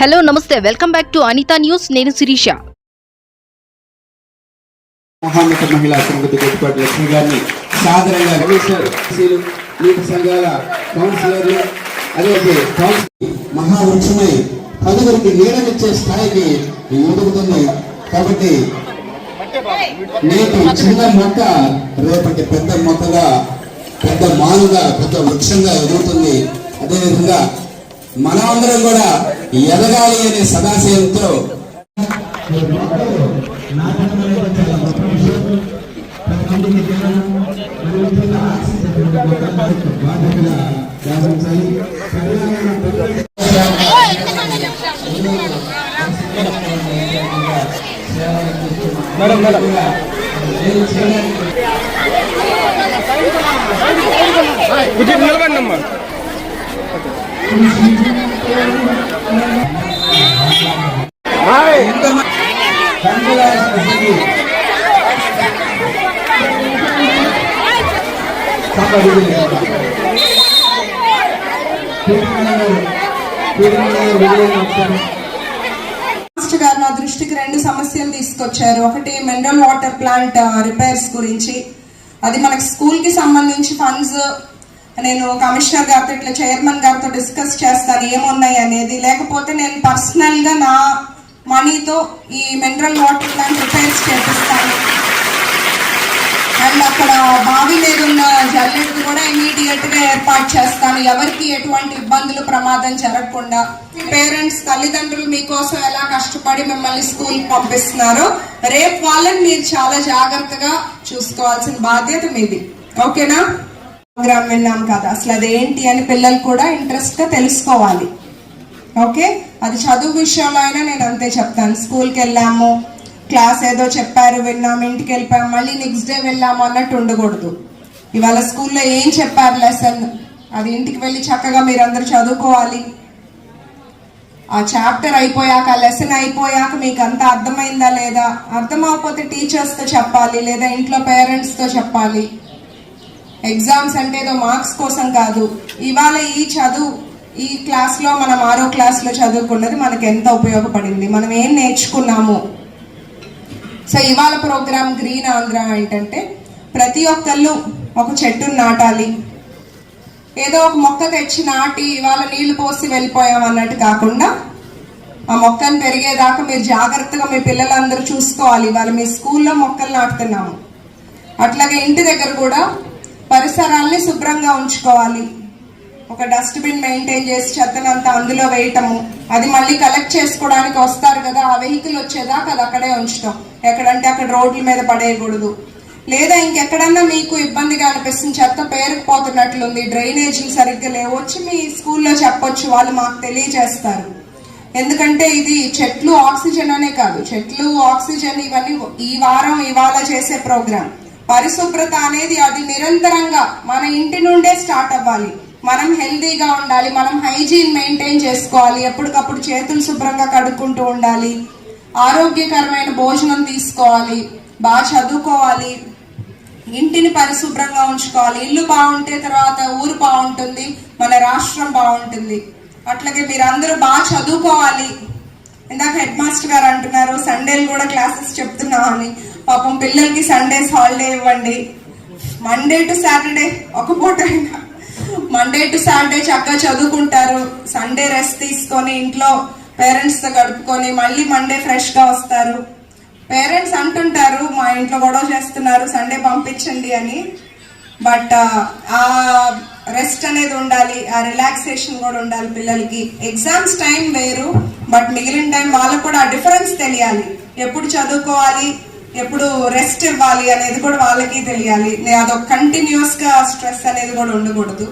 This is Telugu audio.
Hello namaste. Welcome back to Anitha news. నేను శిరీష. మహాన్నత మహిళా శ్రీమతి గొప్పపాటి లక్ష్మి గారిని నీటి సంఘాల కౌన్సిలర్లు అదే కౌన్సిల్ మహావృక్షమై పలువురికి నీడనిచ్చే స్థాయికి ఎదుగుతుంది కాబట్టి నేటి చిన్న మొక్క రేపటి పెద్ద మొక్కగా పెద్ద మానుగా పెద్ద వృక్షంగా ఎదుగుతుంది. అదేవిధంగా మనమందరం కూడా ఎదగాలి అనే సదాశయంతో మేడం మేడం. కొంచెం నిలబండి అమ్మా మాస్టర్ గారు నా దృష్టికి రెండు సమస్యలు తీసుకొచ్చారు. ఒకటి మినరల్ వాటర్ ప్లాంట్ రిపేర్స్ గురించి. అది మనకి స్కూల్కి సంబంధించి ఫండ్స్ నేను కమిషనర్ గారితో ఇట్లా చైర్మన్ గారితో డిస్కస్ చేస్తాను ఏమున్నాయి అనేది. లేకపోతే నేను పర్సనల్గా నా మనీతో ఈ మినరల్ వాటర్ ప్లాంట్ రిపేర్స్ చేపిస్తాను. అండ్ అక్కడ బావి మీద ఉన్న జల్లెడ్కి కూడా ఇమీడియట్గా ఏర్పాటు చేస్తాను. ఎవరికి ఎటువంటి ఇబ్బందులు ప్రమాదం జరగకుండా. పేరెంట్స్ తల్లిదండ్రులు మీకోసం ఎలా కష్టపడి మిమ్మల్ని స్కూల్కి పంపిస్తున్నారో రేపు వాళ్ళని మీరు చాలా జాగ్రత్తగా చూసుకోవాల్సిన బాధ్యత మీది. ఓకేనా? ప్రోగ్రామ్ విన్నాం కదా. అసలు అదేంటి అని పిల్లలు కూడా ఇంట్రెస్ట్గా తెలుసుకోవాలి. ఓకే? అది చదువు విషయంలో అయినా నేను అంతే చెప్తాను. స్కూల్కి వెళ్ళాము. క్లాస్ ఏదో చెప్పారు విన్నాము ఇంటికి వెళ్ళిపోయాము. మళ్ళీ నెక్స్ట్ డే వెళ్ళాము అన్నట్టు ఉండకూడదు. ఇవాళ స్కూల్లో ఏం చెప్పారు లెసన్ అది ఇంటికి వెళ్ళి చక్కగా మీరు అందరూ చదువుకోవాలి. ఆ చాప్టర్ అయిపోయాక లెసన్ అయిపోయాక మీకు అంతా అర్థమైందా లేదా? అర్థం టీచర్స్తో చెప్పాలి లేదా ఇంట్లో పేరెంట్స్తో చెప్పాలి. ఎగ్జామ్స్ అంటే ఏదో మార్క్స్ కోసం కాదు. ఇవాళ ఈ చదువు ఈ క్లాస్లో మనం ఆరో క్లాస్లో చదువుకున్నది మనకు ఎంత ఉపయోగపడింది? మనం ఏం నేర్చుకున్నాము? సో ఇవాళ ప్రోగ్రామ్ గ్రీన్ ఆంధ్ర ఏంటంటే ప్రతి ఒక్కళ్ళు ఒక చెట్టును నాటాలి. ఏదో ఒక మొక్క తెచ్చి నాటి ఇవాళ నీళ్ళు పోసి వెళ్ళిపోయాం అన్నట్టు కాకుండా ఆ మొక్కను పెరిగేదాకా మీరు జాగ్రత్తగా మీ పిల్లలందరూ చూసుకోవాలి. ఇవాళ మీ స్కూల్లో మొక్కలు నాటుతున్నాము. అట్లాగే ఇంటి దగ్గర కూడా పరిసరాల్ని శుభ్రంగా ఉంచుకోవాలి. ఒక డస్ట్బిన్ మెయింటైన్ చేసి చెత్తనంతా అందులో వేయటము. అది మళ్ళీ కలెక్ట్ చేసుకోవడానికి వస్తారు కదా ఆ వెహికల్ వచ్చేదాకా అది అక్కడే ఉంచటం ఎక్కడంటే అక్కడ రోడ్ల మీద పడేయకూడదు. లేదా ఇంకెక్కడన్నా మీకు ఇబ్బందిగా అనిపిస్తుంది చెత్త పేరుకుపోతున్నట్లుంది డ్రైనేజీలు సరిగ్గా లేవు వచ్చి మీ స్కూల్లో చెప్పొచ్చు వాళ్ళు మాకు తెలియజేస్తారు. ఎందుకంటే ఇది చెట్లు ఆక్సిజన్ అనే కాదు. చెట్లు ఆక్సిజన్ ఇవన్నీ ఈ వారం ఇవాళ చేసే ప్రోగ్రామ్. పరిశుభ్రత అనేది అది నిరంతరంగా మన ఇంటి నుండే స్టార్ట్ అవ్వాలి. మనం హెల్తీగా ఉండాలి మనం హైజీన్ మెయింటైన్ చేసుకోవాలి ఎప్పటికప్పుడు చేతులు శుభ్రంగా కడుక్కుంటూ ఉండాలి ఆరోగ్యకరమైన భోజనం తీసుకోవాలి బాగా చదువుకోవాలి ఇంటిని పరిశుభ్రంగా ఉంచుకోవాలి. ఇల్లు బాగుంటే తర్వాత ఊరు బాగుంటుంది మన రాష్ట్రం బాగుంటుంది. అట్లాగే మీరందరూ బాగా చదువుకోవాలి. ఇందాక హెడ్ మాస్టర్ గారు అంటున్నారు సండేలు కూడా క్లాసెస్ చెప్తున్నామని. పాపం పిల్లలకి సండేస్ హాలిడే ఇవ్వండి. మండే టు సాటర్డే ఒక పూట అయినా. మండే టు సాటర్డే చక్కగా చదువుకుంటారు. సండే రెస్ట్ తీసుకొని ఇంట్లో పేరెంట్స్తో గడుపుకొని మళ్ళీ మండే ఫ్రెష్గా వస్తారు. పేరెంట్స్ అంటుంటారు మా ఇంట్లో గొడవ చేస్తున్నారు సండే పంపించండి అని. బట్ ఆ రెస్ట్ అనేది ఉండాలి ఆ రిలాక్సేషన్ కూడా ఉండాలి పిల్లలకి. ఎగ్జామ్స్ టైం వేరు బట్ మిగిలిన టైం వాళ్ళకు కూడా ఆ డిఫరెన్స్ తెలియాలి. ఎప్పుడు చదువుకోవాలి ఎప్పుడు రెస్ట్ ఇవ్వాలి అనేది కూడా వాళ్ళకి తెలియాలి. అదొక కంటిన్యూస్గా స్ట్రెస్ అనేది కూడా ఉండకూడదు.